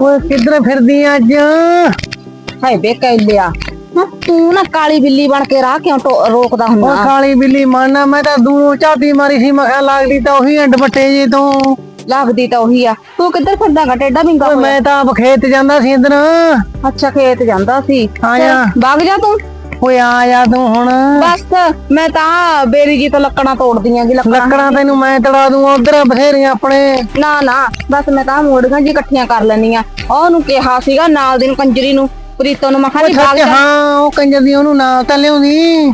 ਓਏ ਕਿੱਧਰ ਫਿਰਦੀ ਆਂ ਅੱਜ? ਹਾਏ ਬੇ ਕਹਿਲਿਆ ਹਾਂ ਤੂੰ ਨਾ ਕਾਲੀ ਬਿੱਲੀ ਬਣ ਕੇ ਰਾਹ ਕਿਉਂ ਟੋ- ਰੋਕਦਾ ਉਹ ਹੁੰਦਾ ਕਾਲੀ ਬਿੱਲੀ ਮਾਨਾ ਮੈਂ ਤਾਂ ਦੂਰੋਂ ਝਾਤੀ ਮਾਰੀ ਸੀ ਮੈਂ ਕਿਹਾ ਲੱਗਦੀ ਤਾਂ ਉਹੀ ਐ ਦੁਪੱਟੇ ਜੀ ਤੋਂ। ਲੱਗਦੀ ਤਾਂ ਉਹੀ ਆ। ਤੂੰ ਕਿੱਧਰ ਫਿਰਦਾਗਾ ਟੇਡਾ ਵਿੰਗਾ ਓਏ ਮੈਂ ਤਾਂ ਆਪ ਖੇਤ ਜਾਂਦਾ ਸੀ ਇਧਰ। ਅੱਛਾ ਖੇਤ ਜਾਂਦਾ ਸੀ। ਆ ਜਾ ਵਗ ਜਾ ਤੂੰ। ਓਏ ਆ ਜਾ ਤੂੰ ਹੁਣ? ਬਸ ਮੈਂ ਤਾਂ ਬੇਰੀ ਜੀ ਤੋਂ ਲੱਕੜਾਂ ਤੋੜਦੀਆਂ ਜੀ ਲੱਕੜਾਂ ਲੱਕੜਾਂ ਤੈਨੂੰ ਮੈਂ ਤੜਾ ਦੂੰ ਉਧਰ ਬਥੇਰੀਆਂ ਆਪਣੇ। ਨਾ ਨਾ ਬਸ ਮੈਂ ਤਾਂ ਮੋੜੀਆਂ ਜੀ ਇਕੱਠੀਆਂ ਕਰ ਲੈਣੀਆਂ ਉਹਨੂੰ ਕਿਹਾ ਸੀਗਾ ਨਾਲ ਦੀ ਨੂੰ ਕੰਜਰੀ ਨੂੰ ਪ੍ਰੀਤੋ ਨੂੰ ਮੈਂ ਕਿਹਾ ਓਏ ਜੀ ਵਗ ਸੱਚ ਜਾ। ਹਾਂ ਉਹ ਕੰਜਰ ਦੀ ਉਹਨੂੰ ਨਾਲ ਤਾਂ ਲਿਆਉਂਦੀ।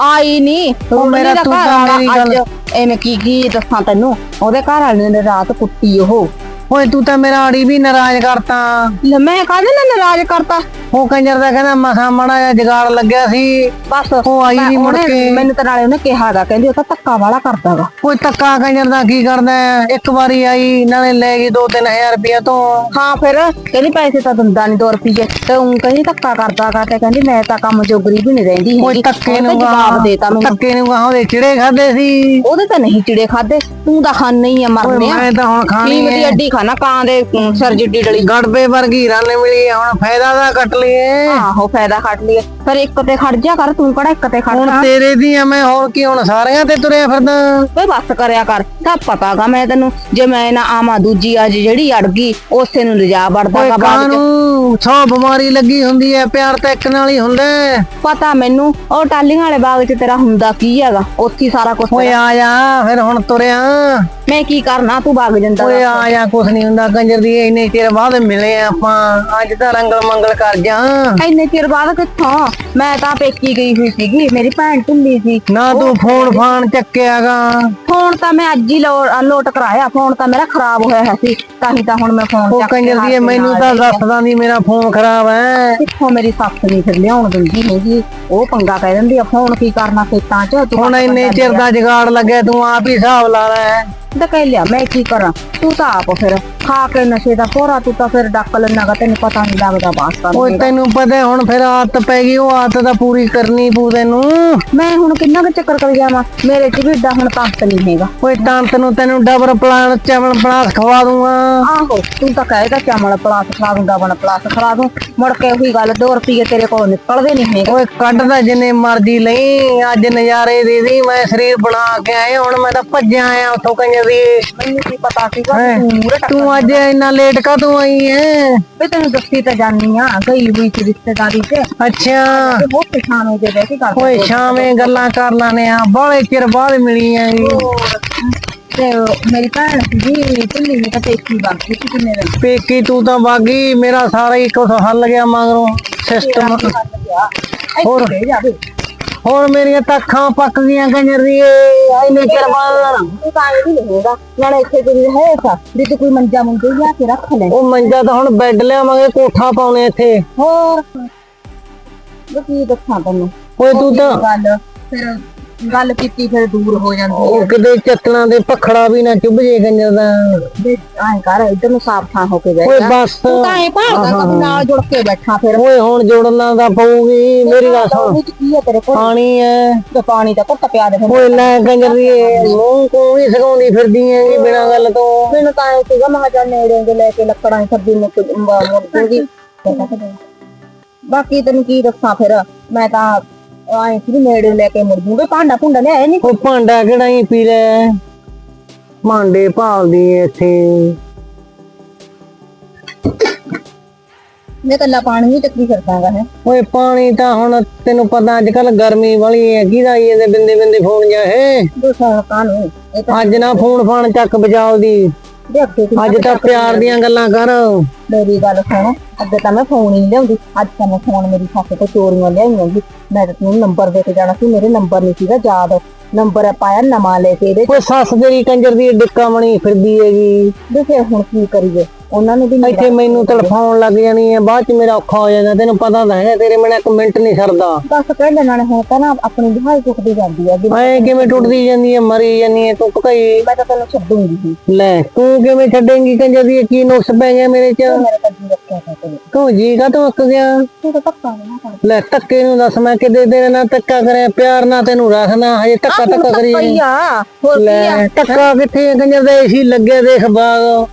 ਆਈ ਨਹੀਂ। ਉਹ ਮੇਰਾ ਤੂੰ ਤਾਂ ਮੇਰੀ ਗੱਲ- ਐਵੇਂ ਕੀ ਕੀ ਦੱਸਾਂ ਤੈਨੂੰ? ਉਹਦੇ ਘਰ ਵਾਲੇ ਨੇ ਰਾਤ ਕੁੱਟੀ ਉਹ। ਓਏ ਤੂੰ ਤਾਂ ਮੇਰਾ ਆੜੀ ਵੀ ਨਾਰਾਜ਼ ਕਰਤਾ। ਲੈ ਮੈਂ ਕਾਹਦੇ ਨਾਲ ਨਾਰਾਜ਼ ਕਰਤਾ? ਉਹ ਕੰਜਰ ਦਾ ਕਹਿੰਦਾ ਮਸਾ ਮਾੜਾ ਜਿਹਾ ਜਗਾੜ ਲੱਗਿਆ ਸੀ। ਬਸ ਉਹ ਆਈ ਨਹੀਂ ਮੁੜ ਕੇ। ਮੈਨੂੰ ਤਾਂ ਨਾਲੇ ਉਹਨੇ ਕਿਹਾਗਾ ਕਹਿੰਦੀ ਉਹ ਤਾਂ ਧੱਕਾ ਵਾਲਾ ਕਰਦਾਗਾ ਓਏ ਤੱਕਾ ਕੰਜਰ ਦਾ ਕੀ ਕਰਦਾ? ਇੱਕ ਵਾਰੀ ਆਈ ਨਾਲੇ ਲੈ ਗਈ 2-3000 ਰੁਪਇਆ ਤੋਂ। ਹਾਂ ਫਿਰ ਕਹਿੰਦੀ ਪੈਸੇ ਤਾਂ ਦਿੰਦਾ ਨਹੀਂ 2 ਰੁਪਏ ਤੇ ਉਹ ਕਹਿੰਦੀ ਧੱਕਾ ਕਰਦਾਗਾ ਤੇ ਕਹਿੰਦੀ ਮੈਂ ਤਾਂ ਕੰਮ ਜੋਗਰੀ ਵੀ ਨਹੀਂ ਰਹਿੰਦੀ ਤੱਕੇ ਉਹਨੇ ਨੂੰ ਜਵਾਬ ਦੇਤਾ ਮੈਨੂੰ। ਤੱਕੇ ਨੂੰ ਗਾਹ ਉਹਦੇ ਚਿੜੇ ਖਾਦੇ ਸੀ। ਉਹਦੇ ਤਾਂ ਨਹੀਂ ਚਿੜੇ ਖਾਦੇ ਤੂੰ ਤਾਂ ਖਾਣੇ ਹੀ ਆ ਮਰਨੇ ਆ। ਮੈਂ ਤਾਂ ਹੁਣ ਖਾਣੀ ਹੈ। ਅੱਡੀ ਖਾਣਾ ਕਾਂ ਦੇ ਅਮ, ਸਿਰ ਜਿੱਡੀ ਡਲੀ ਗੜਬੇ ਵਰਗੀ ਰਨ ਮਿਲੀ ਹੁਣ ਫਾਇਦਾ ਦਾ ਕੱਟ ਲਈਏ। ਆਹੋ ਫਾਇਦਾ ਕੱਢ ਲਈਏ। ਪਰ ਇੱਕ ਤੇ ਖੜ ਜਾ ਕਰ ਤੂੰ ਕਿਹੜਾ ਇੱਕ ਤੇ ਹੁਣ ਖੜਨਾ ਤੇਰੇ ਦੀ ਆ ਮੈਂ ਹੋਰ ਕੀ ਹੁਣ ਸਾਰਿਆਂ ਤੇ ਤੁਰਿਆ ਫਿਰਦਾ। ਵੇ ਬਸ ਕਰਿਆ ਕਰ ਤਾਂ ਪਤਾਗਾ ਮੈਂ ਤੈਨੂੰ ਜੇ ਮੈਂ ਨਾ ਆਵਾਂ ਦੂਜੀ ਅੱਜ ਜਿਹੜੀ ਅੜ ਗਈ ਉਸੇ ਨੂੰ ਲਿਜਾ ਓਏ ਵੜਦਾਗਾ ਬਾਅਦ ਚ। ਕਾਨੂੰ ਸੌ ਬਿਮਾਰੀ ਲੱਗੀ ਹੁੰਦੀ ਹੈ ਪਿਆਰ ਤਾਂ ਇੱਕ ਨਾਲ ਹੀ ਹੁੰਦਾ ਹੈ। ਪਤਾ ਮੈਨੂੰ ਉਹ ਟਾਲੀਆਂ ਵਾਲੇ ਬਾਗ 'ਚ ਤੇਰਾ ਹੁੰਦਾ ਕੀ ਹੈਗਾ ਉੱਥੇ ਹੀ ਸਾਰਾ ਕੁਝ ਓਏ ਆ ਜਾ ਫਿਰ ਹੁਣ ਤੁਰਿਆ। ਮੈਂ ਕੀ ਕਰਨਾ ਤੂੰ ਬਾਗ ਜਾਂਦਾ ਓਏ ਆ ਜਾ ਕੁਛ ਨਹੀਂ ਹੁੰਦਾ ਕੰਜਰ ਦੀ ਇੰਨੇ ਚਿਰ ਬਾਅਦ ਮਿਲੇ ਆਪਾਂ ਅੱਜ ਤਾਂ ਰੰਗਲ ਮੰਗਲ ਕਰ ਜਾ। ਇੰਨੇ ਚਿਰ ਬਾਅਦ ਕਿੱਥੋਂ? ਮੈਂ ਤਾਂ ਪੇਕੀ ਗਈ ਹੋਈ ਸੀਗੀ ਮੇਰੀ ਭੈਣ ਢਿੱਲੀ ਸੀ। ਨਾ ਤੂੰ ਫੋਨ ਫਾਨ ਚੱਕਿਆਗਾ ਫੋਨ ਤਾਂ ਮੈਂ ਅੱਜ ਹੀ ਲੋ- ਲੋਟ ਕਰਾਇਆ ਫੋਨ ਤਾਂ ਮੇਰਾ ਖਰਾਬ ਹੋਇਆ ਹੋਇਆ ਸੀ ਤਾਂ ਹੀ ਤਾਂ ਹੁਣ ਮੈਂ ਫੋਨ ਉਹ ਚੱਕ ਕੇ ਕੰਜਰ ਦੀ ਹੱਥ ਮੈਨੂੰ ਨਾਲ ਤਾਂ ਲਿਆ। ਦੱਸਦਾ ਨਹੀਂ ਮੇਰਾ ਫੋਨ ਖਰਾਬ ਹੈ। ਕਿੱਥੋਂ ਮੇਰੀ ਸੱਸ ਨਹੀਂ ਫਿਰ ਲਿਆਉਣ ਦਿੰਦੀ ਹੈਗੀ ਉਹ ਪੰਗਾ ਕਹਿ ਦਿੰਦੀ ਆ ਫੋਨ ਕੀ ਕਰਨਾ ਖੇਤਾਂ 'ਚ? ਤੂੰ ਹੁਣ ਇੰਨੇ ਚਿਰ ਦਾ ਜਗਾੜ ਲੱਗਿਆ ਤੂੰ ਆਪ ਹੀ ਹਿਸਾਬ ਲਾ ਲੈ। ਤਾਂ ਕਹਿ ਲਿਆ ਮੈਂ ਕੀ ਕਰਾਂ? ਤੂੰ ਤਾਂ ਆਪ ਫਿਰ ਖਾ ਕੇ ਨਸ਼ੇ ਦਾ ਪੋਰਾ ਤੂੰ ਤਾਂ ਫਿਰ ਡੱਕ ਲੈਣਾਗਾ ਤੈਨੂੰ ਪਤਾ ਨਹੀਂ ਲੱਗਦਾ ਬਾਸ ਓਏ ਕਰ ਤੈਨੂੰ ਪਤਾ ਹੁਣ ਫਿਰ ਆਦਤ ਪੈ ਗਈ ਉਹ ਆਦਤ ਤਾਂ ਪੂਰੀ ਕਰਨੀ ਪੂ ਤੈਨੂੰ। ਮੈਂ ਹੁਣ ਕਿੰਨਾ ਕੁ ਚੱਕਰ ਕਰ ਜਾਵਾਂ ਮੇਰੇ 'ਚ ਵੀ ਏਡਾ ਹੁਣ ਤਾਕਤ ਨਹੀਂ ਹੈਗਾ। ਓਏ ਤੰਤ ਨੂੰ ਤੈਨੂੰ ਡਬਰ ਪਲਾਨ ਚਵਲ ਪਲਾਸ ਖਵਾ ਦੂੰਗਾ। ਆਹੋ ਤੂੰ ਤਾਂ ਕਹੇਗਾ ਚਾਮਲ ਪਲਾਸ ਖਾ ਦੂੰਗਾ ਬਣ ਪਲਾਸ ਖਾ ਦੂੰ। ਮੁੜ ਕੇ ਉਹੀ ਗੱਲ 2 ਰੁਪਏ ਤੇਰੇ ਕੋਲ ਨਿਕਲਦੇ ਨਹੀਂ ਹੈਗੇ। ਓਏ ਕੱਢਦਾ ਜਿੰਨੇ ਮਰਜ਼ੀ ਲਈ ਅੱਜ ਨਜ਼ਾਰੇ ਦੇ ਦੀ ਮੈਂ ਸਰੀਰ ਬਣਾ ਕੇ ਆਇਆ ਹੁਣ ਮੈਂ ਤਾਂ ਭੱਜਿਆ ਆਇਆ ਉੱਥੋਂ ਕੰਜਰ ਦੀ। ਮੈਨੂੰ ਕੀ ਪਤਾ ਸੀਗਾ? ਤੂੰ ਤੂੰ ਅੱਜ ਇੰਨਾ ਲੇਟ ਕਦੋਂ ਆਈ ਐ? ਵੀ ਤੈਨੂੰ ਦੱਸੀ ਤਾਂ ਜਾਨੀ ਆ ਗਈ ਹੋਈ ਸੀ ਰਿਸ਼ਤੇਦਾਰੀ 'ਚ। ਅੱਛਾ। ਤੇ ਬਹੁਤ ਪਛਾਣ ਹੋ ਜੇ ਬੈਠੀ ਕਰ ਓਏ ਸ਼ਾਮੇ ਗੱਲਾਂ ਕਰ ਲਾਨੇ ਆ ਬਾਲੇ ਚਿਰ ਬਾਅਦ ਮਿਲੀ ਤੇ ਮੇਰੀ ਭੈਣ ਨੇ ਤਾਂ ਪੇਕੀ ਬਾਕੀ ਸੀ ਕਿੰਨੇ ਦਿਨ। ਪੇਕੀ ਤੂੰ ਤਾਂ ਬਾਗੀ ਮੇਰਾ ਸਾਰਾ ਹੀ ਕੁਝ ਹੱਲ ਗਿਆ ਮਗਰੋਂ। ਸਿਸਟਮ ਹੋਰ। ਦੇ ਜਾਵੇ ਹੋਰ ਮੇਰੀਆਂ ਤਾਂ ਅੱਖਾਂ ਪੱਕ ਗਈਆਂ ਕੰਜਰ ਦੀ ਇੰਨੇ ਚਿਰ ਬਾਅਦ। ਤੂੰ ਤਾਂ ਇਹ ਵੀ ਲਹੇਗਾ ਨਾਲੇ ਇੱਥੇ ਕੋਈ ਹੈ ਸਾ ਵੀ ਤੂੰ ਕੋਈ ਮੰਜਾ ਮੁੰਡੇ ਲਿਆ ਕੇ ਰੱਖ ਲੈ। ਉਹ ਮੰਜਾ ਤਾਂ ਹੁਣ ਬੈੱਡ ਲਿਆਵਾਂਗੇ ਕੋਠਾ ਪਾਉਣੇ ਇੱਥੇ। ਹੋਰ? ਉਹ ਕੀ ਦੱਸਾਂ ਤੈਨੂੰ? ਓਏ ਤੂੰ ਤਾਂ ਗੱਲ? ਫਿਰ ਗੱਲ ਕੀਤੀ ਫਿਰ ਦੂਰ ਹੋ ਜਾਂਦੀ ਉਹ ਕਿਤੇ ਚੱਤਣਾ ਦੇ ਪਖੜਾ ਵੀ ਨਾ ਚੁੱਭ ਜੇ ਕੰਜਰ ਦਾ। ਹੈ ਐਂ ਕਰ ਇੱਧਰ ਨੂੰ ਸਾਫ਼ ਥਾਂ ਹੋ ਕੇ ਬੈਠ ਓਏ ਜਾ। ਬਸ। ਤੂੰ ਤਾਂ ਐਂ ਭਾਲਦਾ ਕਦੇ ਨਾਲ ਜੁੜ ਕੇ ਬੈਠਾ ਫਿਰ। ਓਏ ਹੁਣ ਜੋੜਨਾ ਦਾ ਪਊਗੀ ਮੇਰੀ ਗੱਲ ਸੁਣ। ਉਹਦੇ ਚ ਕੀ ਹੈ ਤੇਰੇ ਕੋਲ? ਪਾਣੀ ਐ। ਤੇ ਪਾਣੀ ਦਾ ਘੁੱਟ ਪਿਆ ਦੇ ਫਿਰ ਓਏ ਲੈ ਕੰਜਰ ਦੀ ਮੂੰਹ ਕੋ ਵੀ ਸਕਾਉਂਦੀ ਫਿਰਦੀ ਐ ਬਿਨਾਂ ਗੱਲ ਤੋਂ। ਮੈਨੂੰ ਤਾਂ ਐ ਸੀਗਾ ਮੈਂ ਕਿਹਾ ਚੱਲ ਨੇੜੇ ਦੇ ਲੈ ਕੇ ਲੱਕੜਾਂ ਦੀ ਸਬਜ਼ੀ ਮੁੱਕ ਮੁੜ ਜੂਗੀ। ਬਾਕੀ ਤੈਨੂੰ ਕੀ ਦੱਸਾਂ ਫਿਰ ਮੈਂ ਤਾਂ ਸੀ ਵੀ ਨੇੜੇ ਲੈ ਕੇ ਮੁੜ ਜੂਗੀ ਭਾਂਡਾ ਭੁੰਡਾ ਲਿਆਏ ਨਹੀਂ ਉਹ ਭਾਂਡਾ ਕਿਹੜਾ ਹੀ ਪੀ ਲੈ? ਭਾਂਡੇ ਭਾਲਦੀ ਐ ਇੱਥੇ। ਮੈਂ ਕੱਲਾ ਪਾਣੀ ਵੀ ਹੈ। ਓਏ ਪਾਣੀ ਤਾਂ ਹੁਣ ਤੈਨੂੰ ਪਤਾ ਅੱਜ ਕੱਲ ਗਰਮੀ ਵਾਲੀ ਹੈ ਕਿਹਦਾ ਹੀ ਇਹਦੇ ਬਿੰਦੇ ਬਿੰਦੇ ਫੋਨ ਜਾ ਹੈ ਦੂਸਰਾ ਕਾਨੂੰ ਇਹ ਤਾਂ ਅੱਜ ਨਾ ਫੋਨ ਫਾਨ ਚੱਕ ਬਜਾਓ ਦੀ ਅੱਗੇ ਅੱਜ ਤਾਂ ਪਿਆਰ ਦੀਆਂ ਗੱਲਾਂ ਕਰ। ਮੇਰੀ ਗੱਲ ਸੁਣ ਅੱਗੇ ਤਾਂ ਮੈਂ ਫੋਨ ਹੀ ਨੀ ਲਿਆਉਂਦੀ। ਅੱਜ ਤਾਂ ਮੈਂ ਫੋਨ ਮੇਰੀ ਸੱਸ ਤੋਂ ਚੋਰੀਆਂ ਲਿਆਈਆਂ ਜੀ ਮੈਂ ਤਾਂ ਤੈਨੂੰ ਨੰਬਰ ਦੇ ਕੇ ਜਾਣਾ ਸੀ ਮੇਰੇ ਨੰਬਰ ਨਹੀਂ ਸੀਗਾ ਯਾਦ। ਨੰਬਰ ਪਾਇਆ ਨਵਾਂ ਲੈ ਕੇ ਇਹਦੇ ਓਏ ਸੱਸ ਤੇਰੀ ਕੰਜਰ ਦੀ ਡਿੱਕਾ ਬਣੀ ਫਿਰਦੀ ਹੈਗੀ। ਦੇ ਫਿਰ ਹੁਣ ਕੀ ਕਰੀਏ? ਉਹਨਾਂ ਨੂੰ ਵੀ ਇੱਥੇ ਮੈਨੂੰ ਤੜਫਾਉਣ ਲੱਗ ਜਾਣੀ ਹੈ ਬਾਅਦ ਚ ਮੇਰਾ ਔਖਾ ਹੋ ਜਾਂਦਾ ਤੈਨੂੰ ਪਤਾ ਤਾਂ ਹੈ ਤੇਰੇ ਬਿਨਾਂ ਇੱਕ ਮਿੰਟ ਨਹੀਂ ਸਰਦਾ। ਦੱਸ ਕਹਿੰਦੇ ਨਾਲੇ ਹੁਣ ਤਾਂ ਨਾ ਆਪਣੀ ਦਿਹਾਈ ਚੁੱਕਦੀ ਜਾਂਦੀ ਹੈ ਵੀ ਐ ਕਿਵੇਂ ਟੁੱਟਦੀ ਜਾਂਦੀ ਹੈ ਮਰੀ ਜਾਂਦੀ ਹੈ ਤੂੰ ਕਈ ਮੈਂ ਤਾਂ ਤੈਨੂੰ ਛੱਡੂੰਗੀ ਲੈ ਤੂੰ ਕਿਵੇਂ ਛੱਡੇਂਗੀ ਕੰਜਰ ਦੀ ਕੀ ਨੁਕਸ ਪੈ ਗਿਆ ਮੇਰੇ ਚ? ਮੇਰੇ ਤਾਂ ਜੀ ਰੱਖਿਆ ਤਾ। ਤੈਨੂੰ ਤੂੰ ਜੀ ਕਾ ਤੂੰ ਅੱਕ ਗਿਆ? ਤੂੰ ਤਾਂ ਪੱਕਾ ਨਾ ਕਰ। ਲੈ ਧੱਕੇ ਨੂੰ ਦੱਸ ਮੈਂ ਕਿਤੇ ਤੇਰੇ ਨਾਲ ਧੱਕਾ ਕਰਿਆ ਪਿਆਰ ਨਾਲ ਤੈਨੂੰ ਰੱਖਦਾ ਹਜੇ ਧੱਕਾ ਧੱਕਾ ਕਰੀ ਆ ਆ? ਧੱਕਾ ਕਿੱਥੇ ਆ ਕੰਜਰ ਦਾ ਏਸੀ ਲੱਗਿਆ ਦੇਖ ਬਾਗ।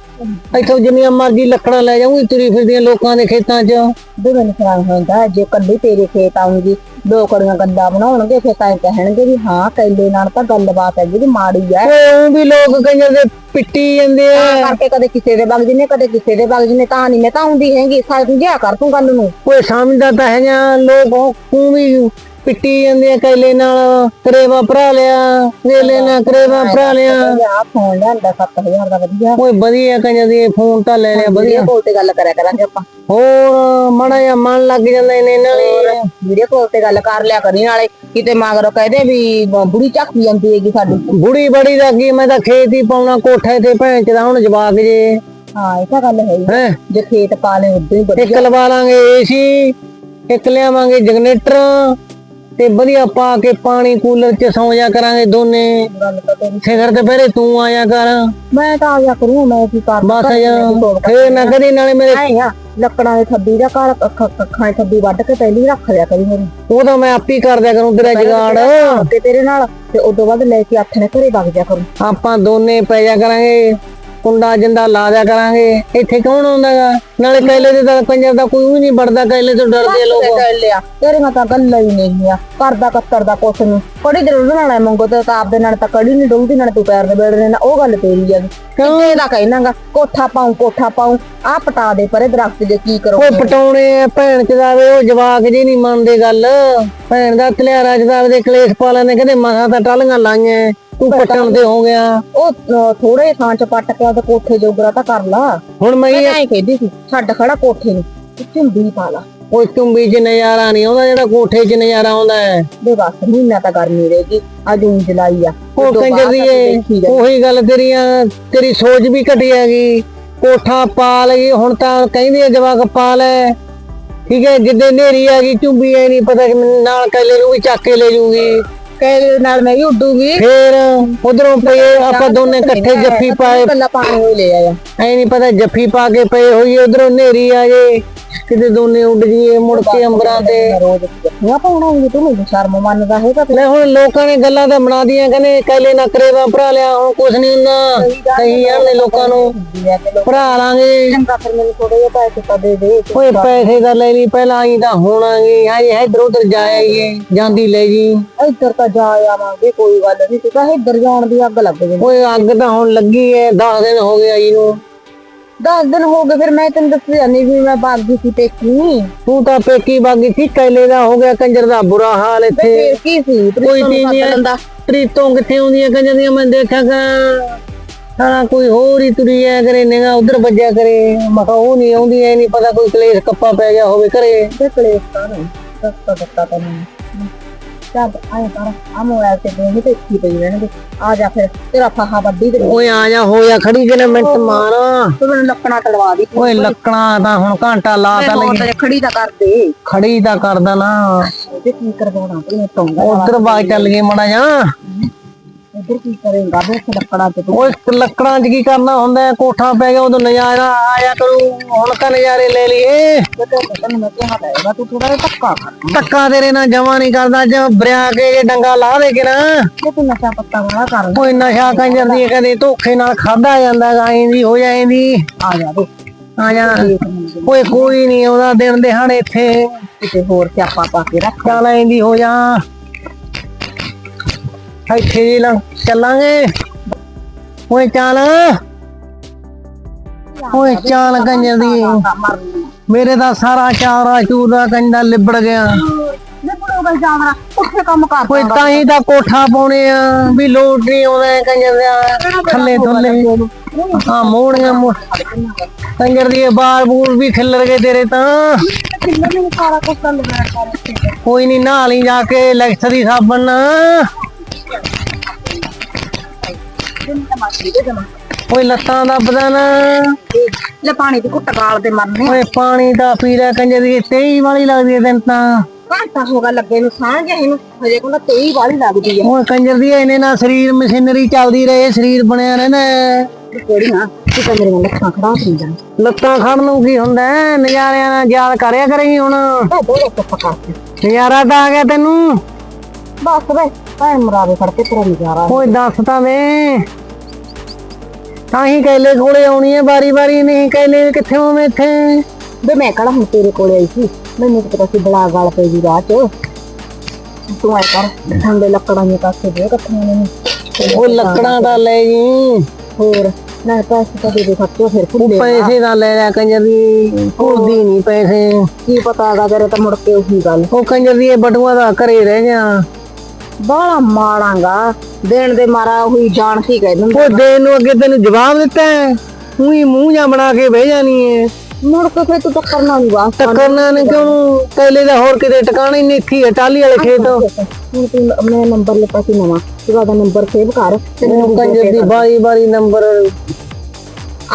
ਇੱਥੋਂ ਜਿੰਨੀਆਂ ਮਰਜ਼ੀ ਲੱਕੜਾਂ ਲੈ ਜਾਊਂਗੀ ਤੁਰੀ ਫਿਰਦੀਆਂ ਲੋਕਾਂ ਦੇ ਖੇਤਾਂ 'ਚ। ਦੇ ਮੈਨੂੰ ਸੁਣਾ ਹੁੰਦਾ ਜੇ ਕੱਲੀ ਤੇਰੇ ਖੇਤ ਆਉਂਗੀ ਦੋ ਕੜੀਆਂ ਗੱਲਾਂ ਬਣਾਉਣਗੇ ਫਿਰ ਤਾਂ ਇਹ ਕਹਿਣਗੇ ਵੀ ਹਾਂ ਕੈਲੇ ਨਾਲ ਤਾਂ ਗੱਲਬਾਤ ਹੈ ਜਿਹੜੀ ਮਾੜੀ ਹੈ। ਊਂ ਵੀ ਲੋਕ ਕੰਜਰ ਦੇ ਪਿੱਟੀ ਜਾਂਦੇ ਆ। ਤਾਂ ਕਰਕੇ ਕਦੇ ਕਿਸੇ ਦੇ ਵਗ ਜਿਨੇ ਕਦੇ ਕਿਸੇ ਦੇ ਵਗ ਜਿਨੇ ਤਾਂ ਨਹੀਂ ਮੈਂ ਤਾਂ ਆਉਂਦੀ ਹੈਗੀ ਸਮਝਿਆ ਕਰ ਤੂੰ ਗੱਲ ਨੂੰ। ਕੋਈ ਸਮਝਦਾ ਤਾਂ ਹੈਗਾ ਲੋਕ ਉਹ ਵੀ ਪਿੱਟੀ ਜਾਂਦੇ ਆ ਕੈਲੇ ਨਾਲ ਕਰੇਵਾ ਭਰਾ ਲਿਆ ਵੇਲੇ ਨਾਲ ਕਰੇਵਾ ਭਰਾ ਲਿਆ। ਆ ਫੋਨ ਲਿਆਂਦਾ 7000 ਦਾ ਵਧੀਆ। ਓਏ ਵਧੀਆ ਦੀ ਫੋਨ ਤਾਂ ਲੈ ਲਿਆ ਵਧੀਆ। ਵੀਡੀਓ ਕਾਲ ਤੇ ਗੱਲ ਕਰਿਆ ਕਰਾਂਗੇ ਆਪਾਂ। ਹੋਰ ਮਾੜਾ ਜਿਹਾ ਮਨ ਲੱਗ ਜਾਂਦਾ ਇਹਨੇ ਨਾਲ। ਵੀਡੀਓ ਕਾਲ ਤੇ ਗੱਲ ਕਰ ਲਿਆ ਕਰੀ ਨਾਲੇ। ਕਿਤੇ ਮਗਰੋਂ ਕਹਦੇ ਵੀ ਬੁੜੀ ਚੱਕੀ ਜਾਂਦੀ ਹੈਗੀ ਸਾਡੀ। ਬੁੜੀ ਬੜੀ ਦਾ ਕੀ ਮੈਂ ਤਾਂ ਖੇਤ ਹੀ ਪਾਉਣਾ ਕੋਠੇ ਤੇ ਭੈਣ ਚ ਦਾ ਹੁਣ ਜਵਾਕ ਜੇ। ਹਾਂ ਇਹ ਤਾਂ ਗੱਲ ਹੈ? ਜੇ ਖੇਤ ਪਾ ਲੈ ਉਦੋਂ ਹੀ ਇੱਕ ਲਵਾ ਲਾਂਗੇ ਏਸੀ ਇੱਕ ਲਿਆਵਾਂਗੇ ਜਨਰੇਟਰ। ਤੇ ਵਧੀਆ ਪਾ ਕੇ ਪਾਣੀ ਕੂਲਰ ਚ ਸੌਂ ਜਾ ਕਰਾਂਗੇ ਦੋਨੇ। ਸਿਖਰ ਤੇ ਪਹਿਲੇ ਤੂੰ ਆਇਆ ਕਰ। ਮੈਂ ਤਾਂ ਆਇਆ ਕਰੂੰ ਮੈਂ ਕੀ ਕਰ ਬਸ ਜਾ। ਫੇਰ ਨਾ ਕਰੀ ਨਾਲੇ ਮੇਰੇ ਲੱਕੜਾਂ ਦੇ ਥੱਬੀ ਦਾ ਘਰ ਅੱਖਾਂ ਦੀ ਥੱਬੀ ਵੱਢ ਕੇ ਪਹਿਲੀ ਰੱਖ ਲਿਆ ਕਰੀ ਮੇਰੀ। ਉਹ ਤਾਂ ਮੈਂ ਆਪੀ ਕਰ ਦਿਆ ਕਰੂੰ ਤੇਰਾ ਜਗਾੜ। ਤੇ ਤੇਰੇ ਨਾਲ ਤੇ ਉਦੋਂ ਬਾਅਦ ਲੈ ਕੇ ਨੇ ਘਰੇ ਵਗ ਜਾ ਕਰੂੰ। ਆਪਾਂ ਦੋਨੇ ਪੈ ਜਾ ਕਰਾਂਗੇ। ਕੁੰਡਾ ਜਿੰਦਾ ਲਾ ਦਿਆ ਕਰਾਂਗੇ। ਇੱਥੇ ਕੌਣ ਆਉਂਦਾਗਾ? ਨਾਲੇ ਕੈਲੇ ਦੇ ਤਾਂ ਕੰਜਰ ਦਾ ਕੋਈ ਵੀ ਨਹੀਂ ਵੜਦਾ ਕੈਲੇ ਤੋਂ ਡਰਦੇ ਲੋਕ। ਲਿਆ। ਤੇਰੇ ਨਾਲ ਤਾਂ ਗੱਲਾਂ ਹੀ ਨਹੀਂ ਆ ਕਰਦਾ ਕੱਤਰ ਦਾ ਕੁਛ ਨਹੀਂ। ਕੜੀ ਦੇ ਨਾਲ ਮੰਗੋ ਤੇ ਤਾਂ ਆਪਦੇ ਨਾਲ ਤਾਂ ਕੜੀ ਨਹੀਂ ਡੁੱਲਦੀ ਨਾਲ ਤੂੰ ਪੈਰ ਦੇ ਬੇੜਨੇ ਨਾਲ ਉਹ ਗੱਲ ਤੇਰੀ ਆ ਕਿੰਨੇ ਦਾ ਕਹਿਣਾਗਾ ਕੋਠਾ ਪਾਉਂ ਕੋਠਾ ਪਾਉਂ। ਆ ਪਟਾ ਦੇ ਪਰੇ ਦਰਖਤ ਦੇ ਕੀ ਕਰੋ। ਉਹ ਪਟਾਉਣੇ ਆ ਭੈਣ ਚ ਦਾਵੇ ਉਹ ਜਵਾਕ ਜੀ ਨਹੀਂ ਮੰਨਦੇ ਗੱਲ। ਭੈਣ ਦਾ ਤਲਿਆਰਾ ਚ ਦਾਵੇ ਦੇ ਕਲੇਸ਼ ਪਾ ਲੈਂਦੇ ਕਹਿੰਦੇ ਮਸਾਂ ਤਾਂ ਟਾਲੀਆਂ ਲਾਈਆਂ। ਤੂੰ ਪਟਣ ਤੇ ਹੋ ਗਿਆ। ਉਹ ਥੋੜੇ ਥਾਂ ਚ ਪੱਟ ਕੇ ਉਹਦੇ ਕੋਠੇ ਜੋਗਰਾ ਤਾਂ ਕਰ ਲਾ। ਹੁਣ ਮੈਂ ਐਂ ਕਹਿੰਦੀ ਸੀ ਛੱਡ ਖੜਾ ਕੋਠੇ ਨੂੰ ਝੁੰਡੀ ਪਾ ਲਾ। ਉਹ ਚੁੰਬੀ ਚ ਨਜ਼ਾਰਾ ਨਹੀਂ ਆਉਂਦਾ ਜਿਹੜਾ ਕੋਠੇ ਚ ਨਜ਼ਾਰਾ ਆਉਂਦਾ ਹੈ। ਦੇ ਬਸ ਮਹੀਨਾ ਤਾਂ ਗਰਮੀ ਰਹੇਗੀ ਅੱਜ ਜੂਨ ਜੁਲਾਈ ਆ ਉਹ ਕੰਜਰ ਦੀ। ਉਹੀ ਗੱਲ ਤੇਰੀਆਂ ਤੇਰੀ ਸੋਚ ਵੀ ਘਟੀ ਹੈਗੀ। ਕੋਠਾ ਪਾ ਲਈ ਹੁਣ ਤਾਂ ਕਹਿੰਦੀ ਆ ਜਵਾਕ ਪਾ ਲੈ। ਠੀਕ ਹੈ ਜਿੱਦੇ ਨੇਰੀ ਆ ਗਈ ਚੁੰਬੀ ਐ ਨਹੀਂ ਪਤਾ ਕਿ ਨਾਲ ਕੈਲੇ ਨੂੰ ਵੀ ਚੱਕ ਕੇ ਲੈ ਜੂਗੀ। ਕਹਿ ਨਾਲ ਮੈਂ ਵੀ ਉੱਡੂਗੀ। ਫੇਰ ਉਧਰੋਂ ਪਏ ਆਪਾਂ ਦੋਨੇ ਇਕੱਠੇ ਜੱਫੀ ਪਾਏ। ਕੱਲਾ ਪਾਣੀ ਹੋਈ ਲੈ ਆਇਆ। ਐ ਨਹੀਂ ਪਤਾ ਜੱਫੀ ਪਾ ਕੇ ਪਏ ਹੋਈਏ ਉਧਰੋਂ ਨੇਰੀ ਆ ਜੇ। ਕਿਤੇ ਦੋਨੇ ਉੱਡ ਜੀਏ ਮੁੜ ਕੇ ਅੰਬਰਾਂ ਤੇ। ਜੱਫੀਆਂ ਪਾਉਣਾ ਵੀ ਤੂੰ ਮੈਨੂੰ ਸ਼ਰਮ ਮੰਨਦਾ ਹੈਗਾ ਲੈ ਹੁਣ ਲੋਕਾਂ ਨੇ ਗੱਲਾਂ ਤਾਂ ਬਣਾ ਦੀਆਂ ਕਹਿੰਦੇ ਕੈਲੇ ਨਾ ਕਰੇਵਾ ਭਰਾ ਲਿਆ ਹੁਣ ਕੁਛ ਨਹੀਂ ਹੁੰਦਾ। ਕਹੀ ਜਾਂਦੇ ਲੋਕਾਂ ਨੂੰ ਭਰਾ ਲਾਂਗੇ। ਚੰਗਾ ਫਿਰ ਮੈਨੂੰ ਥੋੜੇ ਜਿਹਾ ਪੈਸੇ ਤਾਂ ਦੇ ਦੇ। ਓਏ ਪੈਸੇ ਦਾ ਲੈ ਲਈ ਪਹਿਲਾਂ ਆਈ ਤਾਂ ਹੋਣਾਗੇ। ਹਾਂ ਇਧਰ ਉਧਰ ਜਾਏਗੇ ਜਾਂਦੀ ਲੈ ਜੀ। ਇੱਧਰ ਤਾਂ ਜਾ ਆਵਾਂਗੇ ਕੋਈ ਗੱਲ ਨਹੀਂ ਤੂੰ ਤਾਂ ਇੱਧਰ ਜਾਣ ਦੀ ਅੱਗ ਲੱਗ ਗਈ ਓਏ ਅੱਗ ਤਾਂ ਹੁਣ ਲੱਗੀ ਐ 10 ਦਿਨ ਹੋ ਗਏ ਆਈ ਨੂੰ। 10 ਦਿਨ ਹੋ ਗਏ ਫਿਰ ਮੈਂ ਤੈਨੂੰ ਦੱਸਿਆ ਨਹੀਂ ਵੀ ਮੈਂ ਬਾਗੀ ਸੀ ਟੇਕੀ ਤੂੰ ਤਾਂ ਪੇਕੀ ਬਾਗੀ ਸੀ ਕੈਲੇ ਦਾ ਹੋ ਗਿਆ ਕੰਜਰ ਦਾ ਬੁਰਾ ਹਾਲ ਇੱਥੇ। ਫੇਰ ਕੀ ਸੀ? ਕੋਈ ਨਹੀਂ ਲੰਦਾ। ਪ੍ਰੀਤੋਂ ਕਿੱਥੇ ਆਉਂਦੀਆਂ ਕੰਜਰ ਦੀਆਂ ਮੈਂ ਦੇਖਾਂਗਾ ਸਾਰਾ ਕੋਈ ਹੋਰ ਹੀ ਤੁਰੀ ਐ ਕਰੇ ਨਿਗਾ ਉਧਰ ਵੱਜਿਆ ਕਰੇ। ਮੈਂ ਕਿਹਾ ਉਹ ਨਹੀਂ ਆਉਂਦੀ ਐ ਨਹੀਂ ਪਤਾ ਕੋਈ ਕਲੇਸ਼ ਕੱਪਾ ਪੈ ਗਿਆ ਹੋਵੇ ਤੇ ਕਲੇਸ਼ ਕਰ ਦੱਸਤਾ ਦੱਸਤਾ ਤੈਨੂੰ। ਚੱਲ ਆਏ ਕਰ ਆ ਮੋਬਾਈਲ ਤੇ ਦੋਨੇ ਤੇ ਇੱਥੇ ਪਈ ਰਹਿਣਗੇ। ਆ ਜਾ ਫਿਰ ਤੇਰਾ ਫਾਹਾ ਵੱਡੀ ਤੇ ਓਏ ਆ ਜਾ ਹੋ ਜਾ ਖੜੀ ਕਿਨੇ ਮਿੰਟ ਮਾਰ। ਤੂੰ ਮੈਨੂੰ ਲੱਕਣਾ ਤਲਵਾ ਦੀ। ਓਏ ਲੱਕਣਾ ਤਾਂ ਹੁਣ ਘੰਟਾ ਲਾ ਤਾਂ ਲਈ ਤੇ ਖੜੀ ਤਾਂ ਕਰ ਦੇ। ਖੜੀ ਤਾਂ ਕਰਦਾ ਨਾ ਤੇ ਕੀ ਕਰਵਾਉਣਾ ਤੂੰ ਟੋਂਗਾ ਉਧਰ ਬਾਗ ਚੱਲ ਗਏ ਮੜਾ ਜਾ ਇੱਧਰ ਕੀ ਕਰੇਗਾ? ਬੇ ਲੱਕੜਾ ਤੇ ਤੂੰ। ਓਏ ਲੱਕੜਾਂ 'ਚ ਕੀ ਕਰਨਾ ਹੁੰਦਾ ਹੈ? ਕੋਠਾ ਪੈ ਗਿਆ ਉਦੋਂ ਨਜ਼ਾਰਾ ਆਇਆ ਕਰੂ। ਹੁਣ ਤਾਂ ਨਜ਼ਾਰੇ ਲੈ ਲਈਏ। ਤੈਨੂੰ ਮੈਂ ਕਿਹਾ ਤਾਂ ਹੈਗਾ ਤੂੰ ਥੋੜਾ ਜਿਹਾ ਧੱਕਾ ਕਰ। ਧੱਕਾ ਤੇਰੇ ਨਾਲ ਜਮਾ ਨਹੀਂ ਕਰਦਾ ਅੱਜ ਬਰਿਆ ਕੇ ਜੇ ਡੰਗਾ ਲਾ ਦੇ ਕੇ ਨਾ। ਜੇ ਤੂੰ ਨਸ਼ਾ ਪੱਤਾ ਵਾਲਾ ਕਰ। ਓਏ ਨਸ਼ਾ ਕੰਜਰ ਦੀ ਕਦੇ ਧੋਖੇ ਨਾਲ ਖਾਦਾ ਜਾਂਦਾ ਗਾਈ ਦੀ ਹੋ ਜਾਏਂਦੀ ਆ ਜਾ ਆ ਓਏ ਕੋਈ ਨਹੀਂ ਆਉਂਦਾ ਦਿਨ ਦਿਹਾੜ ਇੱਥੇ। ਕਿਤੇ ਹੋਰ ਸਿਆਪਾ ਪਾ ਕੇ ਰੱਖ। ਆਏਂਦੀ ਹੋ ਜਾ। ਇੱਥੇ ਜੀ ਲਾ, ਚੱਲਾਂਗੇ। ਓਏ ਚੱਲ। ਓਏ ਚੱਲ ਕੰਜਰ ਦੀ। ਮੇਰੇ ਦਾ ਸਾਰਾ ਚਾਰਾ ਚੂਰਾ ਕੰਜਾ ਲਿਬੜ ਗਿਆ। ਨੇ ਬੜੋਗਾ ਉੱਥੇ ਕੰਮ ਕਰ ਓਏ ਤਾਂ ਹੀ ਤਾਂ ਕੋਠਾ ਪਾਉਣੇ ਆ, ਵੀ ਲੋਟ ਨਹੀਂ ਆਉਂਦਾ ਕੰਜਰ ਦਾ। ਥੱਲੇ ਥੱਲੇ ਹਾਂ ਮੋੜੀਆਂ ਕੰਜਰ ਦੀ ਬਾਲ ਬੂਲ ਵੀ ਖਿੱਲਰ ਗਏ ਤੇਰੇ ਤਾਂ। ਕੋਈ ਨਹੀਂ ਨਹਾ ਲਈ ਜਾ ਕੇ ਲੈਕਸ ਦੀ ਸਾਬਣ। ਤਾਂ ਓਏ ਲੱਤਾਂ ਦੱਬਦਾ ਨਾ। ਲੈ ਪਾਣੀ ਦੀ ਘੁੱਟ ਗਾਲ ਦੇ ਮਰਨੇ ਓਏ ਪਾਣੀ ਦਾ ਪੀ ਲੈ ਕੰਜਰ ਦੀ ਤੇਈ ਵਾਲੀ ਲੱਗਦੀ ਹੈ ਤੈਨੂੰ ਤਾਂ। ਘੰਟਾ ਹੋਗਾ ਲੱਗੇ ਨੂੰ ਸਾਂ ਗਿਆ ਇਹਨੂੰ। ਹਜੇ ਕੋਲ ਤੇਈ ਵਾਲੀ ਲੱਗਦੀ ਆ। ਓਏ ਕੰਜਰ ਦੀ ਇਹਨੇ ਨਾਲ ਸਰੀਰ ਮਸ਼ੀਨਰੀ ਚੱਲਦੀ ਰਹੇ ਸਰੀਰ ਬਣਿਆ ਤੂੰ ਤਾਂ ਨਾਲ ਖੜਾ ਨਹੀਂ ਜਾਣਾ ਲੱਤਾਂ ਖੜਨ ਨੂੰ ਕੀ ਹੁੰਦਾ? ਨਜ਼ਾਰਿਆਂ ਨਾਲ ਯਾਦ ਕਰਿਆ ਕਰੇਗੀ ਹੁਣ। ਨਜ਼ਾਰਾ ਤਾਂ ਆ ਗਿਆ ਤੈਨੂੰ। ਬਸ ਵੇ ਭਾਵੇਂ ਮਰਾਵੇ ਫੜ ਕੇ ਤੇਰਾ ਨਜ਼ਾਰਾ ਓਏ ਦੱਸ ਤਾਂ ਦੇ ਆਹੀਂ ਕੈਲੇ ਕੋਲੇ ਆਉਣੀ ਹੈ ਵਾਰੀ ਨਹੀਂ ਕੈਲੇ ਕਿੱਥੇ ਹੋਵੇਂ ਇੱਥੇ? ਵੇ ਮੈਂ ਕਿਹੜਾ ਹੁਣ ਤੇਰੇ ਕੋਲੇ ਆਈ ਸੀ? ਮੈਨੂੰ ਤਾਂ ਪਤਾ ਸੀ ਬਲਾ ਗਾਲ ਪਈ ਦੀ ਰਾਹ ਚ। ਤੂੰ ਐ ਕਰ ਠੰਡੇ ਲੱਕੜਾਂ ਦੇ ਕਾਸੇ ਦੇ ਇਕੱਠੀਆਂ ਨੇ। ਉਹ ਲੱਕੜਾਂ ਦਾ ਲੈ ਜੀ। ਹੋਰ ਨਾ ਪੈਸੇ ਤਾਂ ਦੇ ਦੇ ਖਰਚੋ ਫਿਰ ਫੁੱਲੇ ਪੈਸੇ ਦਾ ਲੈ ਲੈ ਕੰਜਰ ਦੀ ਭੁੱਲਦੀ ਨਹੀਂ ਪੈਸੇ। ਕੀ ਪਤਾ ਹੈਗਾ ਤੇਰੇ ਤਾਂ ਮੁੜ ਕੇ ਉਹੀ ਗੱਲ। ਉਹ ਕੰਜਰ ਦੀ ਇਹ ਬਟੂਆ ਦਾ ਘਰੇ ਰਹਿ ਜਾ ਬਾਲਾ ਮਾੜਾਂਗਾ ਦੇਣ ਦੇ ਮਾਰਾ ਉਹੀ ਜਾਣ ਕੀ ਕਹਿ ਦਿੰਦਾ ਉਹ ਦੇਣ ਨੂੰ ਅੱਗੇ ਤੈਨੂੰ ਜਵਾਬ ਦਿੱਤਾ ਹੈ। ਉਹੀ ਮੂੰਹ ਜਾਂ ਬਣਾ ਕੇ ਬਹਿ ਜਾਣੀ ਹੈ। ਮੁੜ ਕੇ ਫਿਰ ਤੂੰ ਟੱਕਰਨਾ ਨਹੀਂ ਵਾਸ ਟੱਕਰਨਾ ਨੇ ਕਿਉਂ? ਕੈਲੇ ਦਾ ਹੋਰ ਕਿਤੇ ਟਿਕਾਣਾ ਹੀ ਨਹੀਂ ਇੱਥੇ ਟਾਲੀ ਵਾਲੇ ਖੇਤ। ਹੁਣ ਤੂੰ ਮੈਂ ਨੰਬਰ ਲਿਖਾ ਸੀ ਨਵਾਂ। ਤੂੰ ਆਦਾ ਨੰਬਰ ਸੇਵ ਕਰ ਤੇ ਮੈਨੂੰ ਉਹ ਕੰਜਰ ਦੀ ਬਾਰੀ ਬਾਰੀ ਨੰਬਰ।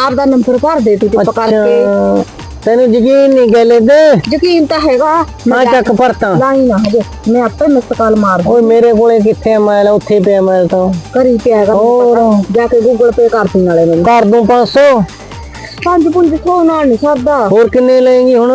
ਆਪਦਾ ਨੰਬਰ ਭਰ ਦੇ ਤੂੰ ਚੁੱਪ ਕਰਕੇ। ਤੈਨੂੰ ਯਕੀਨ ਨਹੀਂ ਗੈਲੇ ਤੇ ਯਕੀਨ ਤਾਂ ਹੈਗਾ। ਮੈਂ ਚੱਕ ਪਰਤਾ ਲਾਈ ਨਾ ਹਜੇ। ਮੈਂ ਆਪੇ ਮਿਸ ਕਾਲ ਮਾਰ ਓਏ ਮੇਰੇ ਕੋਲੇ ਕਿੱਥੇ ਮੈਲ ਉੱਥੇ ਪਿਆ ਮੈਲ ਤਾਂ। ਕਰੀ ਪਿਆ ਹੈਗਾ। ਪਤਾ। ਜਾ ਕੇ ਗੂਗਲ ਪੇ ਕਰ ਦੂੰ ਨਾਲੇ ਮੈਨੂੰ। ਕਰ ਦੂੰ 500 ਪੰਜ ਪੁੰਜ ਸੌ ਨਾਲ ਨਹੀਂ ਸਰਦਾ। ਹੋਰ ਕਿੰਨੇ ਲਏਗੀ ਹੁਣ?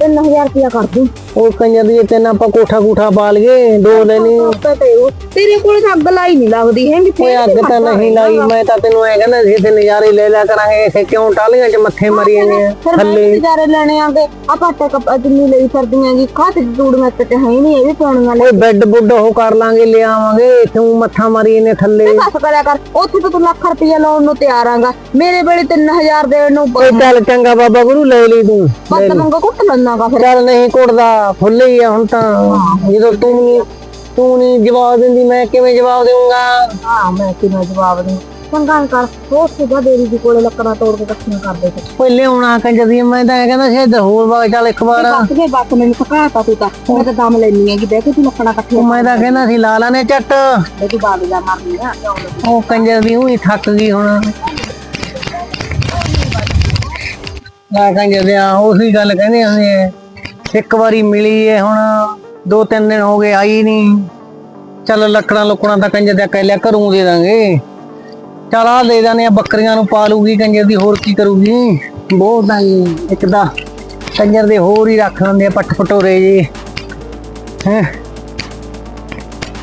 3000 ਰੁਪਇਆ ਕਰ ਦੂੰ। ਉਹ ਕੰਜਰ ਦੀ ਤੈਨੂੰ ਆਪਾਂ ਕੋਠਾ ਕੂਠਾ ਪਾ ਲਈਏ ਦੋ ਲੈਣੀ ਤੇ ਉਹ ਤੇਰੇ ਕੋਲ ਤਾਂ ਅੱਗ ਲਾਈ ਨਹੀਂ ਲੱਗਦੀ ਹੈਗੀ ਓਏ ਅੱਗ ਤਾਂ ਨਹੀਂ ਲਾਈ ਮੈਂ ਤਾਂ ਤੈਨੂੰ ਐ ਕਹਿੰਦਾ ਸੀ ਇੱਥੇ ਨਜ਼ਾਰੇ ਲੈ ਲਿਆ ਕਰਾਂਗੇ ਇੱਥੇ ਕਿਉਂ ਟਾਲੀਆਂ 'ਚ ਮੱਥੇ ਮਾਰੀ ਜਾਂਦੇ ਆ? ਫਿਰ ਮੈਂ ਵੀ ਨਜ਼ਾਰੇ ਲੈਣੇ ਆਂਗੇ ਆਪਾਂ ਟੇ ਕੱਪ ਜਿੰਨੀ ਲਈ ਸਰਦੀਆਂ ਜੀ ਖਾਤ ਜੂੜ ਮੈਂ ਤੇ ਹੈ ਹੀ ਨਹੀਂ ਇਹ ਵੀ ਪਾਉਣੀਆਂ ਲੈ ਓਏ ਬੈੱਡ ਬੁੱਡ ਉਹ ਕਰ ਲਾਂਗੇ ਲੈ ਆਵਾਂਗੇ ਤੂੰ ਮੱਥਾ ਮਾਰੀ ਇਹਨੇ ਥੱਲੇ। ਬਸ ਕਰਿਆ ਕਰ ਉੱਥੇ ਤਾਂ ਤੂੰ ਲੱਖ ਰੁਪਇਆ ਲਾਉਣ ਨੂੰ ਤਿਆਰ ਆਂਗਾ। ਮੇਰੇ ਵੇਲੇ 3000 ਦੇਣ ਨੂੰ ਓਏ ਚੱਲ ਚੰਗਾ ਬਾਬਾ ਗੁਰੂ ਲੈ ਲਈ ਤੂੰ ਬਸ ਮੰਗੋ ਕੁੱਟ ਲੈਣਾਗਾ ਫਿਰ। ਚੱਲ ਨਹੀਂ ਕੁੱਟਦਾ। ਫੁੱਲੇ ਹੀ ਆ ਹੁਣ ਤਾਂ। ਜਦੋਂ ਤੂੰ ਨੀ- ਤੂੰ ਨਹੀਂ ਜਵਾਬ ਦਿੰਦੀ ਮੈਂ ਕਿਵੇਂ ਜਵਾਬ ਦੇਵਾਂਗਾ ਹਾਂ ਮੈਂ ਕਿਵੇਂ ਜਵਾਬ ਦੇ ਚੰਗਾ ਕਰ ਹੋਰ ਸੁਦਾ ਦੇਵੀ ਜੀ ਕੋਲੇ ਲੱਕੜਾਂ ਤੋੜ ਕੇ ਇਕੱਠੀਆਂ ਕਰਦੇ ਤੇ। ਓਏ ਲਿਆਉਣਾ ਕੰਜਦੀ ਮੈਂ ਤਾਂ ਕਹਿੰਦਾ ਸੀ ਇੱਧਰ ਹੋਰ ਬਾਗ ਚੱਲ ਇੱਕ ਵਾਰ। ਬਸ ਦੇ ਬਸ ਮੈਨੂੰ ਪਕਾਤਾ ਤੂੰ ਤਾਂ। ਮੈਂ ਤਾਂ ਦਮ ਲੈਣੀ ਹੈਗੀ ਬਹਿ ਕੇ ਤੂੰ ਲੱਕੜਾਂ ਇਕੱਠੀਆਂ ਮੈਂ ਤਾਂ ਕਹਿੰਦਾ ਸੀ ਲਾ ਲਾਨੇ ਝੱਟ। ਦੇ ਤੂੰ ਬਾਗ ਜਾ ਮਾਰਨੀ ਆ ਉਹ ਕੰਜਰ ਦੀ ਉਹੀ ਥੱਕ ਗਈ ਹੁਣ। ਨਾ ਕੰਜਰ ਦੇ ਆ ਉਹੀ ਗੱਲ ਕਹਿੰਦੇ ਹੁੰਦੇ ਆ। ਇੱਕ ਵਾਰੀ ਮਿਲੀ ਏ ਹੁਣ, ਦੋ ਤਿੰਨ ਦਿਨ ਹੋ ਗਏ ਆਈ ਨਹੀਂ ਚੱਲ ਲੱਕੜਾਂ ਲੁਕੜਾਂ ਦਾ ਕੰਜਰ ਦਾ ਕਹਿ ਲਿਆ, ਘਰੋਂ ਦੇ ਦਾਂਗੇ। ਚੱਲ ਆ ਦੇ ਦਾਨੇ ਆ, ਬੱਕਰੀਆਂ ਨੂੰ ਪਾਲੂਗੀ ਕੰਜਰ ਦੀ ਹੋਰ ਕੀ ਕਰੂਗੀ? ਬਹੁਤ ਤਾਂ ਇੱਕ ਦਾ ਕੰਜਰ ਦੇ ਹੋਰ ਹੀ ਰੱਖ ਲੈਂਦੇ ਆ ਪੱਠ ਪਟੋਰੇ ਜੀ। ਹੈ?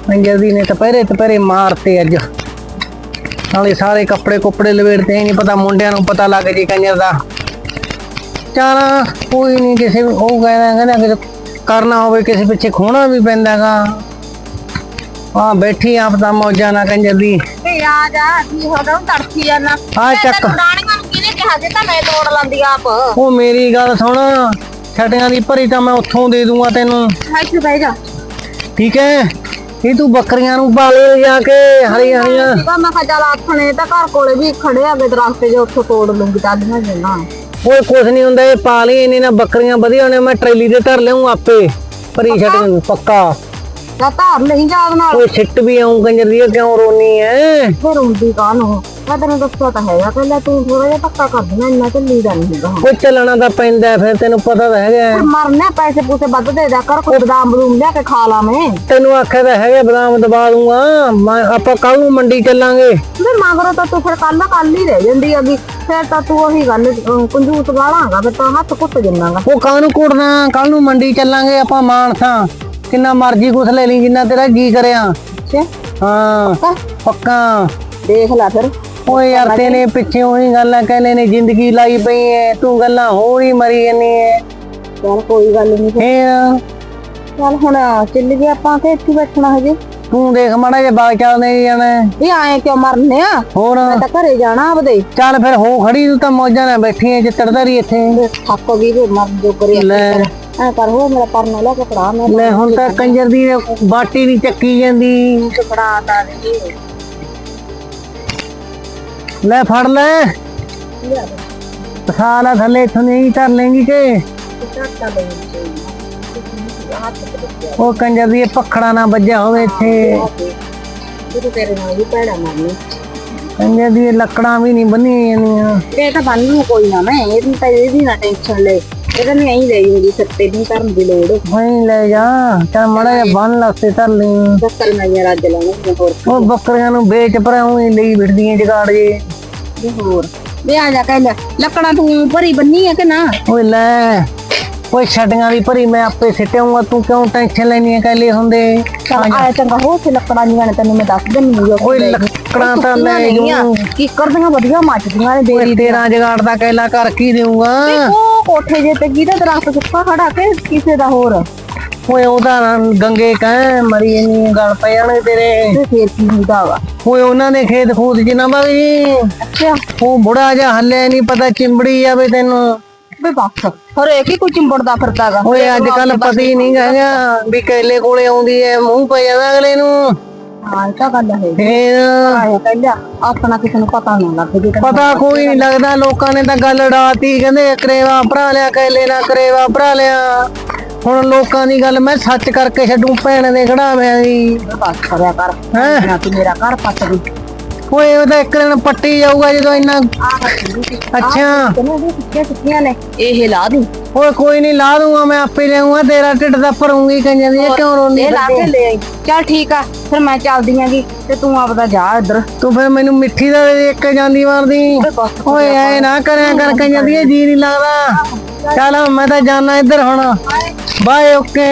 ਕੰਜਰ ਦੀ ਨੇ ਦੁਪਹਿਰੇ ਦੁਪਹਿਰੇ ਮਾਰਤੇ ਅੱਜ। ਨਾਲੇ ਸਾਰੇ ਕੱਪੜੇ ਕੁੱਪੜੇ ਲਵੇੜਦੇ ਨਹੀਂ ਪਤਾ ਮੁੰਡਿਆਂ ਨੂੰ ਪਤਾ ਲੱਗ ਜੇ ਕੰਜਰ ਦਾ। ਚੱਲ ਕੋਈ ਨਹੀਂ ਕਿਸੇ ਨੂੰ ਉਹ ਕਹਿੰਦਾ ਕਹਿੰਦਾ ਕਿ ਕਰਨਾ ਹੋਵੇ ਕਿਸੇ ਪਿੱਛੇ ਖੋਣਾ ਵੀ ਪੈਂਦਾਗਾ। ਆ ਬੈਠੀ ਆਪ ਦਾ ਮੌਜਾਂ ਨਾ ਕੰਜਰ ਦੀ ਤੇ ਆ ਜਾ ਕੀ ਹੋ ਗਿਆ ਤੜਕੀ ਜਾਣਾ ਆ ਚੱਕ। ਰਾਣੀਆਂ ਨੂੰ ਕਿਹਨੇ ਕਿਹਾ ਜੇ ਤਾਂ ਮੈਂ ਤੋੜ ਲਾਂਦੀ ਆਪ। ਉਹ ਮੇਰੀ ਗੱਲ ਸੁਣ ਛਟੀਆਂ ਦੀ ਭਰੀ ਤਾਂ ਮੈਂ ਉੱਥੋਂ ਦੇ ਦੂੰਗਾ ਤੈਨੂੰ। ਇੱਥੇ ਬਹਿ ਜਾ। ਠੀਕ ਹੈ? ਇਹ ਤੂੰ ਬੱਕਰੀਆਂ ਨੂੰ ਪਾਲੇ ਜਾ ਕੇ ਹਰੀਆਂ ਹਰੀਆਂ ਮੈਂ ਚੱਲ ਆਥਣੇ ਤਾਂ ਘਰ ਕੋਲੇ ਵੀ ਖੜੇ ਆਗੇ ਦਰਖਤ ਜੇ ਉੱਥੋਂ ਤੋੜ ਲੂੰਗੀ ਟਾਲੀਆਂ ਜਿੰਨਾ। ਓਏ ਕੁਛ ਨਹੀਂ ਹੁੰਦਾ ਇਹ ਪਾ ਲਈ ਇਹਨੇ ਨਾ ਬੱਕਰੀਆਂ ਵਧੀਆ ਨੇ ਮੈਂ ਟਰੇਲੀ ਤੇ ਧਰ ਲਿਆਉਂ ਆਪੇ। ਭਰੀ ਛਟੀਆਂ ਨੂੰ ਪੱਕਾ। ਜਾਂ ਧਾਰ ਨਹੀਂ ਜਾਗ ਨਾਲ। ਓਏ ਛਿੱਟ ਵੀ ਆਉਂ ਕੰਜਰ ਦੀ ਕਿਉਂ ਰੋਨੀ ਐ? ਫਿਰ ਹੁੰਦੀ ਕਾਹਨੂੰ? ਮੈਂ ਤੈਨੂੰ ਦੱਸਿਆ ਤਾਂ ਹੈਗਾ ਪਹਿਲਾਂ ਤੂੰ ਥੋੜਾ ਜਿਹਾ ਧੱਕਾ ਕਰ ਦੇਣਾ ਇੰਨਾ ਝੱਲੀ ਦਾ ਨਹੀਂ ਹੈਗਾ। ਓਏ ਚੱਲਣਾ ਤਾਂ ਪੈਂਦਾ ਹੈ, ਫਿਰ ਤੈਨੂੰ ਪਤਾ ਤਾਂ ਹੈਗਾ ਮਰਨਾ ਪੈਸੇ ਪੂਸੇ ਵੱਧ ਦੇ ਦਿਆ ਕਰ ਕੋਈ ਬਦਾਮ ਬਦੂਮ ਲਿਆ ਕੇ ਖਾ ਲਾਵੇਂ ਤੈਨੂੰ ਆਖਿਆ ਤਾਂ ਹੈਗਾ ਬਦਾਮ ਦਬਾ ਦੂੰਗਾ। ਮੈਂ ਆਪਾਂ ਕੱਲ ਨੂੰ ਮੰਡੀ ਚੱਲਾਂਗੇ। ਵੀ ਮਗਰੋਂ ਤਾਂ ਤੂੰ ਫਿਰ ਕੱਲ ਕੱਲ ਹੀ ਰਹਿ ਜਾਂਦੀ ਹੈਗੀ। ਫਿਰ ਤਾਂ ਤੂੰ ਉਹੀ ਗੱਲ ਅਹ, ਕੰਜੂਸ ਗਾਲਾਂਗਾ ਫਿਰ ਤਾਂ ਹੱਥ ਕੁੱਟ ਜਿੰਨਾਗਾ। ਉਹ ਕੱਲ ਨੂੰ ਕੁੜਨਾ ਕੱਲ ਨੂੰ ਮੰਡੀ ਚੱਲਾਂਗੇ ਆਪਾਂ ਮਾਨਸਾ। ਕਿੰਨਾ ਮਰਜ਼ੀ ਕੁਛ ਲੈ ਲਈ ਜਿੰਨਾ ਤੇਰਾ ਜੀ ਕਰਿਆ। ਅੱਛਾ। ਹਾਂ? ਪੱਕਾ। ਦੇਖ ਲੈ ਫਿਰ। ਓਏ ਯਾਰ ਤੇਨੇ ਪਿੱਛੇ ਉਹੀ ਗੱਲਾਂ ਕਹਿੰਦੇ ਨੇ ਜ਼ਿੰਦਗੀ ਲਾਈ ਪਈ ਐ ਤੂੰ ਗੱਲਾਂ ਹੋਰ ਹੀ ਮਰੀ ਜਾਂਦੀ ਐ। ਚੱਲ ਕੋਈ ਗੱਲ ਨਹੀਂ ਫੇਰ? ਚੱਲ ਹੁਣ ਚੱਲ ਗਏ ਆਪਾਂ ਤੇ ਇੱਥੇ ਬੈਠਣਾ ਹਜੇ। ਤੂੰ ਦੇਖ ਮਾੜਾ ਜਿਹਾ ਬਾਗ ਚੱਲਦੇ ਜਾਣਾ। ਇਹ ਆਏ ਕਿਉਂ ਮਰਨੇ ਆ ਹੋਰ? ਮੈਂ ਤਾਂ ਘਰੇ ਜਾਣਾ ਆਪਦੇ। ਚੱਲ ਫਿਰ ਹੋ ਖੜੀ ਤੂੰ ਤਾਂ ਮੌਜਾਂ ਨਾਲ ਬੈਠੀ ਐ ਚਿੱਤੜਦਾਰੀ ਇੱਥੇ। ਥੱਕ ਗਈ ਤੇ ਮਰ ਜੋ ਕਰੇ ਲੈ। ਐ ਕਰ ਹੋ ਮੇਰਾ ਪਰਨਾ ਲੈ ਕੇ ਫੜਾ ਮੈਂ ਲੈ ਹੁਣ ਤਾਂ ਕੰਜਰ ਦੀ ਬਾਟੀ ਨਹੀਂ ਚੱਕੀ ਜਾਂਦੀ। ਫੜਾ ਤਾ ਦੇ। ਲੈ ਫੜ ਲੈ। ਸਾਲਾ ਥੱਲੇ ਇਥੋਂ ਨਹੀਂ ਕਰ ਲੈਂਗੀ ਕਿ। ਉਹ ਕੰਜਰ ਦੀ ਪਖੜਾ ਨਾ ਵੱਜਿਆ ਹੋਵੇ ਇੱਥੇ। ਤੂੰ ਤੇਰੇ ਨਾਲ ਵੀ ਪੈੜਾ ਮਾਰਨੀ ਕੰਜਰ ਦੀ ਲੱਕੜਾਂ ਵੀ ਨਹੀਂ ਬੰਨੀਆਂ ਜਾਂਦੀਆਂ। ਇਹ ਤਾਂ ਬੰਨ ਨੂੰ ਕੋਈ ਨਾ ਮੈਂ ਇਹਦੀ ਤਾਂ ਇਹਦੀ ਨਾ ਟੈਨਸ਼ਨ ਲੈ। ਇਹਦਾ ਨਹੀਂ ਐਂ ਲਈ ਹੁੰਦੀ ਸੱਤੇ ਦੀ ਕਰਨ ਦੀ ਲੋੜ। ਵਹੀਂ ਲੈ ਜਾ ਚੱਲ ਮਾੜਾ ਜਿਹਾ ਬੰਨ ਲਾਸੇ ਧਰ ਲਈ। ਦੱਸਲ ਮੈਂ ਯਾਰ ਅੱਜ ਲਾਉਂ ਹੋਰ ਉਹ ਬੱਕਰੀਆਂ ਨੂੰ ਵੇਚ ਪਰ ਉਹੀ ਲਈ ਫਿਰਦੀਆਂ ਜਗਾੜ ਜੇ। ਵੀ ਹੋਰ ਵੀ ਆ ਜਾ ਕਹਿ ਲੈ ਲੱਕੜਾਂ ਤੂੰ ਭਰੀ ਬੰਨੀ ਆ ਕਿ ਨਾ? ਓਏ ਲੈ ਓਏ ਛੱਡੀਆਂ ਦੀ ਭਰੀ ਮੈਂ ਆਪੇ ਸਿੱਟਾਂਗਾ ਤੂੰ ਕਿਉਂ ਟੈਨਸ਼ਨ ਲੈਣੀ ਹੈ ਕੱਲੇ ਹੁੰਦੇ? ਆਇਆ ਚੰਗਾ ਹੋ ਤੇ ਲੱਕੜਾਂ ਜੀਆਂ ਨੇ ਤੈਨੂੰ ਮੈਂ ਦੱਸ ਦਿੰਨੀ ਆ ਓਏ ਲੱਕੜਾਂ ਤਾਂ ਲੈ ਜੂ। ਕੀ ਕਰਦੀਆਂ ਵਧੀਆ ਮੱਚਦੀਆਂ ਨੇ ਤੇਰਾ ਜਗਾੜ ਦਾ ਕੈਲਾ ਕਰ ਕੀ ਦੇਊਗਾ? ਕੋਠੇ ਜੇ ਤੇ ਕਿਹਦਾ ਦਰਖਤ ਸੁੱਕਾ ਖੜਾ ਕੇ ਕਿਸੇ ਦਾ ਹੋਰ? ਓਏ ਉਹਦਾ ਨਾਂ ਗੰਗੇ ਕਹਿ ਮਰੀ ਇੰਨੀ ਗਲ ਪੈ ਤੇਰੇ। ਤੇ ਫੇਰ ਕੀ ਹੁੰਦਾ ਵਾ? ਓਏ ਉਹਨਾਂ ਦੇ ਖੇਤ ਖੂਤ ਚ ਨਾ ਬਗੀ ਅੱਛਾ। ਉਹ ਬੁੜਾ ਜਿਹਾ ਹੱਲੇ ਨਹੀਂ ਪਤਾ ਚਿੰਬੜੀ ਜਾਵੇ ਤੈਨੂੰ। ਵੇ ਬਸ ਹਰੇਕ ਹੀ ਕੋਈ ਚਿੰਬੜਦਾ ਫਿਰਦਾਗਾ ਓਏ ਅੱਜ ਕੱਲ ਪਤਾ ਹੀ ਨਹੀਂ ਹੈਗਾ ਵੀ ਕੈਲੇ ਕੋਲੇ ਆਉਂਦੀ ਐ ਮੂੰਹ ਪੈ ਜਾਂਦਾ ਅਗਲੇ ਨੂੰ। ਹਾਂ ਇਹ ਤਾਂ ਗੱਲ ਹੈ ਫੇਰ? ਆਇਆ ਕਹਿੰਦਾ ਆਪਣਾ ਕਿਸੇ ਨੂੰ ਪਤਾ ਨਾ ਲੱਗ ਜੇ ਪਤਾ ਕੋਈ ਨਹੀਂ ਲੱਗਦਾ ਲੋਕਾਂ ਨੇ ਤਾਂ ਗੱਲ ਉਡਾਤੀ ਕਹਿੰਦੇ ਕਰੇਵਾ ਭਰਾ ਲਿਆ ਕੈਲੇ ਨਾ ਕਰੇਵਾ ਭਰਾ ਲਿਆ। ਹੁਣ ਲੋਕਾਂ ਦੀ ਗੱਲ ਮੈਂ ਸੱਚ ਕਰਕੇ ਛੱਡੂ ਭੈਣ ਦੇ ਖੜਾਵਿਆਂ ਦੀ। ਬਸ ਕਰਿਆ ਕਰ। ਹੈਂ? ਨਾ ਤੂੰ ਮੇਰਾ ਘਰ ਪੱਟ ਦੀ। ਓਏ ਉਹਦਾ ਇੱਕ ਦਿਨ ਪੱਟੀ ਜਾਊਗਾ ਜਦੋਂ ਇੰਨਾ ਅੱਛਾ। ਸੁੱਕੀਆਂ ਸੁੱਕੀਆਂ ਨੇ? ਇਹ ਲਾ ਦੂੰ। ਓਏ ਕੋਈ ਨਹੀਂ ਲਾ ਦੂੰਗਾ ਮੈਂ ਆਪੇ ਲਿਆਉਂਗਾ ਤੇਰਾ ਢਿੱਡ ਦਾ ਭਰੂੰਗੀ ਕੰਜਾਂ ਦੀ ਕਿਉਂ ਰੋਂਦੀ ਇਹ ਲਾ ਕੇ? ਲੈ ਆਈ। ਚੱਲ ਠੀਕ ਆ ਫਿਰ ਮੈਂ ਚੱਲਦੀ ਆਂਗੀ ਤੇ ਤੂੰ ਆਪਦਾ ਜਾ ਇੱਧਰ। ਤੂੰ ਫਿਰ ਮੈਨੂੰ ਮਿੱਠੀ ਦਾ ਦੇ ਇੱਕ ਜਾਂਦੀ ਮਾਰਦੀ। ਓਏ ਐ ਨਾ ਕਰਿਆ ਕਰ ਕੰਜਾਂ ਦੀ ਜੀ। ਨਹੀਂ ਲੱਗਦਾ ਚੱਲ ਮੈਂ ਤਾਂ ਜਾਣਾ ਇੱਧਰ ਹੁਣ। Bye okay.